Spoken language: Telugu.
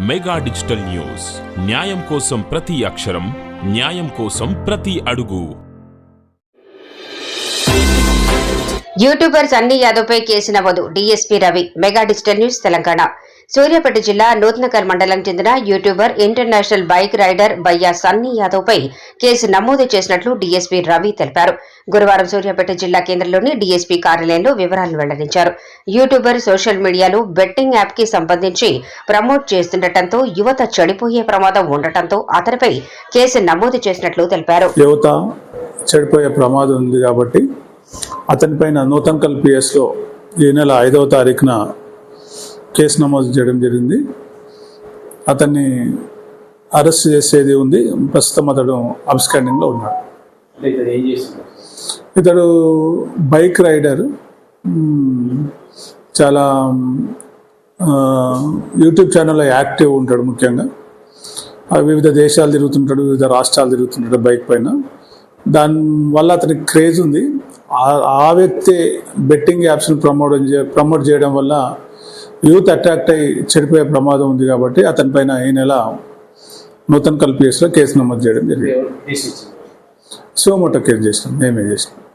Mega digital news. న్యాయం కోసం ప్రతి అక్షరం న్యాయం కోసం ప్రతి అడుగు. యూట్యూబర్ సన్నీ యాదవ్ పై కేసు నమోదు. DSP Ravi Mega Digital News Telangana. Suryapet జిల్లా నూతనకర్ మండలం చెందిన YouTuber international bike rider Bayya Sunny Yadav పై కేసు నమోదు చేసినట్లు డీఎస్పీ రవి తెలిపారు. గురువారం సూర్యాపేట జిల్లా కేంద్రంలోని డీఎస్పీ కార్యాలయంలో వివరాలు వెల్లడించారు. యూట్యూబర్ సోషల్ మీడియాలో బెట్టింగ్ యాప్కి సంబంధించి ప్రమోట్ చేస్తుండటంతో యువత చెడిపోయే ప్రమాదం ఉండటంతో అతనిపై కేసు నమోదు చేసినట్లు తెలిపారు. యువత చెడిపోయే ప్రమాదం ఉంది కాబట్టి అతనిపైన నూతన్కల్ పిఎస్లో ఈ నెల ఐదవ తారీఖున కేసు నమోదు చేయడం జరిగింది. అతన్ని అరెస్ట్ చేసేది ఉంది. ప్రస్తుతం అతడు అబ్స్కాండింగ్లో ఉన్నాడు. ఇతడు బైక్ రైడర్. చాలా యూట్యూబ్ ఛానల్లో యాక్టివ్ ఉంటాడు ముఖ్యంగా. వివిధ దేశాలు తిరుగుతుంటాడు వివిధ రాష్ట్రాలు తిరుగుతుంటాడు బైక్ పైన. దానివల్ల అతనికి క్రేజ్ ఉంది. ఆ- ఆ వ్యక్తి బెట్టింగ్ యాప్స్ని ప్రమోట్ ప్రమోట్ చేయడం వల్ల యూత్ అట్రాక్ట్ అయ్యి చెడిపోయే ప్రమాదం ఉంది కాబట్టి అతని పైన ఈ నెల నూతన కల్పిఎస్లో కేసు నమోదు చేయడం జరిగింది. సోమోటో కేసు చేసినాం. మేమే చేసినాం.